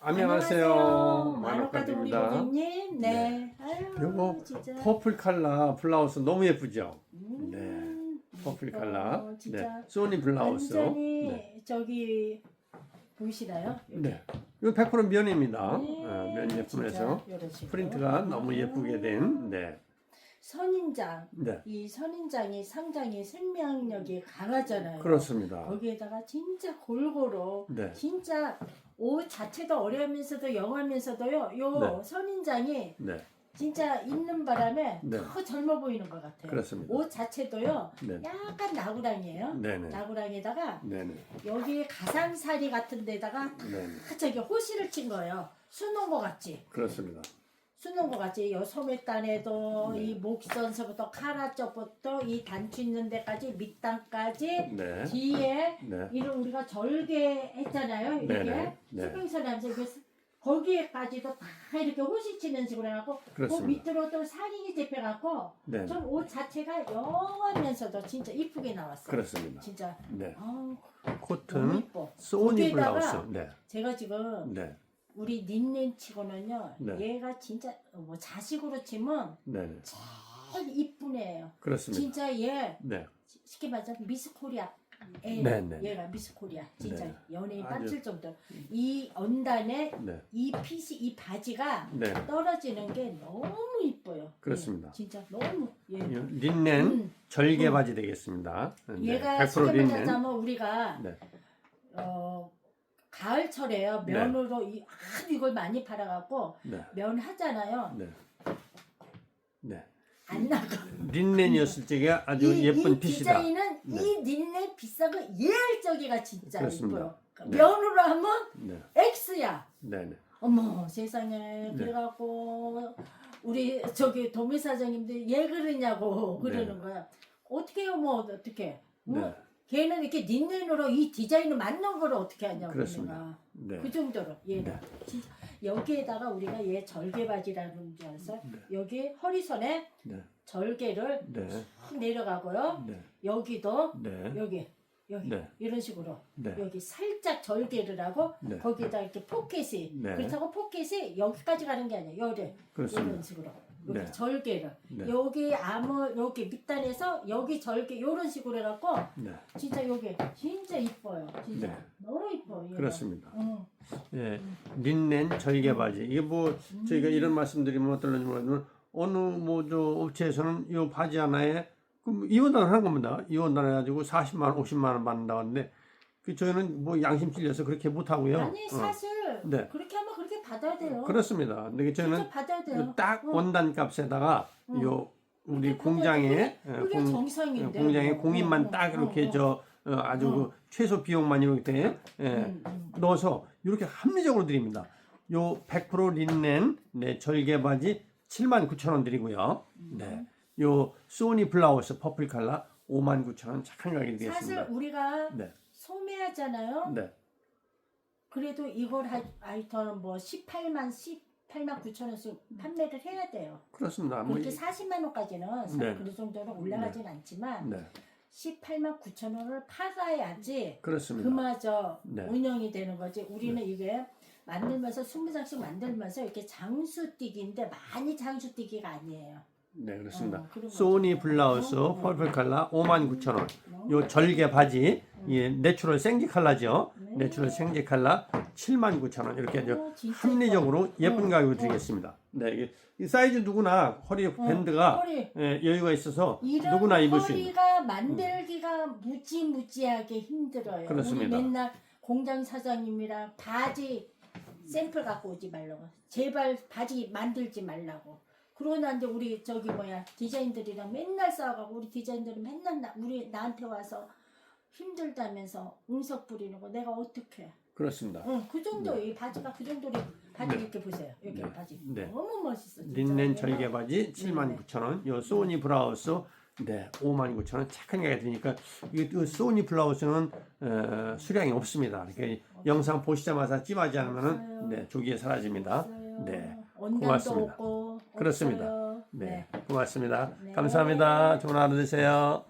안녕하세요. 우리 만옥가입니다. 고객님. 네. 아유, 요거 진짜. 퍼플 칼라 블라우스 너무 예쁘죠? 음, 네. 퍼플 이뻐. 칼라. 진짜 네. 소니 블라우스. 완전히 네. 저기 보이시나요? 네. 이거 100% 면입니다. 네, 어, 면 이런 식으로. 프린트가 너무 예쁘게 음, 된. 네. 선인장. 네. 이 선인장이 상당히 생명력이 강하잖아요. 그렇습니다. 거기에다가 진짜 골고루 네. 진짜 옷 자체도 어려우면서도 영하면서도요. 요 네. 선인장이 네. 진짜 입는 바람에 네. 더 젊어 보이는 것 같아요. 그렇습니다. 옷 자체도요. 네. 약간 나구랑이에요. 네네. 나구랑에다가 네네. 여기 가상사리 같은 데다가 네네. 다 저기 호시를 친 거예요. 수놓은 거 같지? 그렇습니다. 수놓은 거 같지? 요 소매단에도 네. 이 목선서부터 카라 쪽부터 이 단추 있는 데까지 밑단까지 네. 뒤에 네. 이런 우리가 절개 했잖아요. 이렇게 네네. 네. 수평선에 하면서 이렇게 거기에까지도 다 이렇게 호시 치는 식으로 해갖고 그 그렇습니다. 밑으로 또 사린이 잡혀갖고 네. 전옷 자체가 영하면서도 진짜 이쁘게 나왔어요. 그렇습니다. 진짜 네. 아우, 너무 코튼 이뻐. 소니 거기에다가 블라우스. 네. 제가 지금 네. 우리 닌넨 치고는요. 네. 얘가 진짜 뭐 자식으로 치면 네. 제일 이쁜 애예요. 그렇습니다. 진짜 얘 네. 쉽게 말해서 미스 코리아 애 네, 네. 얘가 미스 코리아 진짜 네. 연예인 아주- 빠질 정도 이 언단에 네. 이 핏이 이 바지가 네. 떨어지는 게 너무 이뻐요. 그렇습니다. 예, 진짜 너무 예. 이 린넨 음, 절개 음. 바지 되겠습니다. 네. 얘가 100% 쉽게 린넨. 말하자면 우리가 네. 어 가을철에요 네. 면으로 이, 아주 이걸 많이 팔아갖고 네. 면 하잖아요 네. 네. 안 나가. 린넨이었을 적에 아주 이, 예쁜 이 핏이다. 디자인은 네. 이 닌네 비싼 거 예알적이가 진짜 그렇습니다. 이뻐요. 네. 면으로 하면 네. X야. 네. 네. 어머 세상에 네. 그래갖고 우리 저기 도미 사장님들 예 그러냐고 그러는 네. 거야. 어떻게 해요 뭐 어떻게? 뭐 네. 걔는 이렇게 닌넨으로 이 디자인을 맞는 거를 어떻게 하냐고 그렇습니다. 내가. 네. 그 정도로 얘는 네. 진짜 여기에다가 우리가 얘 절개 바지라는 줄 알았어요. 네. 여기 허리선에 네. 절개를 네. 탁 내려가고요. 네. 여기도 네. 여기 여기 네. 이런 식으로 네. 여기 살짝 절개를 하고 네. 거기에다 이렇게 포켓이 네. 그렇다고 포켓이 여기까지 가는 게 아니에요. 여기 이런 그렇습니다. 식으로 여기 네. 절개를 네. 여기 암호 여기 밑단에서 여기 절개 이런 식으로 해갖고 네. 진짜 여기 진짜 이뻐요. 진짜 네. 너무 이뻐. 얘가. 그렇습니다. 응. 예. 린넨 절개 바지. 이게 뭐 음. 저희가 이런 말씀드리면 어떨는지 모르지만 어느 뭐 저 업체에서는 이 바지 하나에 그 이원단을 하는 겁니다. 이원단 해가지고 40만 원, 50만 원 받는다 하는데 그 저희는 뭐 양심 찔려서 그렇게 못 하고요. 아니 어. 사실 네. 그렇게 하면 받아야 돼요. 그렇습니다. 근데 저희는 받아야 돼요. 딱 어. 원단 값에다가 어. 요 우리 그게 공장에 예, 그게 공- 정상인데. 공장에 어, 공인만 어, 딱 어, 이렇게 어, 저 어, 아주 어. 그 최소 비용만 이렇게 예, 음, 음. 넣어서 이렇게 합리적으로 드립니다. 요 100% 린넨 네, 절개 바지 79,000원 드리고요. 음. 네. 요 소니 블라우스 퍼플 컬러 59,000원 착한 가격이 사실 되겠습니다. 우리가 네. 소매하잖아요. 네. 그래도 이걸 하- 하여튼 뭐 18만 18만 9천 원씩 판매를 해야 돼요. 그렇습니다. 뭐 그렇게 이- 40만 원까지는 사- 네. 그 정도로 올라가진 않지만 네. 18만 9천 원을 팔아야지 그렇습니다. 그마저 네. 운영이 되는 거지. 우리는 이게 만들면서 20장씩 만들면서 이렇게 장수뛰기인데 많이 장수뛰기가 아니에요. 네, 그렇습니다. 어. 소니 블라우스 어, 어. 퍼플 컬러 59,000원. 너무 요 절개 바지 예, 내추럴 생지 컬러죠. 네. 내추럴 생지 컬러 79,000원. 이렇게 아주 어, 합리적으로. 예쁜 어, 가격을 어. 드리겠습니다. 네, 이게 이 사이즈 누구나 허리 밴드가 허리. 예, 여유가 있어서 이런 누구나 입을 수 있는. 허리가 만들기가 무지무지하게 힘들어요. 그렇습니다. 우리 맨날 공장 사장님이랑 바지 샘플 갖고 오지 말라고. 제발 바지 만들지 말라고. 그러나 이제 우리 저기 뭐야 디자인들이랑 맨날 싸워가고 우리 디자인들은 맨날 나, 우리 나한테 와서 힘들다면서 응석 부리는 거 내가 어떻게? 해? 그렇습니다. 응, 그 정도 이 바지가 그 정도로 바지 네. 이렇게 보세요. 이렇게 네. 바지 네. 너무 멋있어. 진짜. 린넨. 절개 바지 79,000원. 요 소니 블라우스 네, 59,000원 착한 가격이 드니까 이 소니 블라우스는 어, 수량이 없습니다. 그러니까 영상 보시자마자 찜하지 않으면은. 네, 조기에 사라집니다. 네. 원단도 고맙습니다. 없고 그렇습니다. 없어요. 네, 고맙습니다. 네. 감사합니다. 좋은 하루 되세요.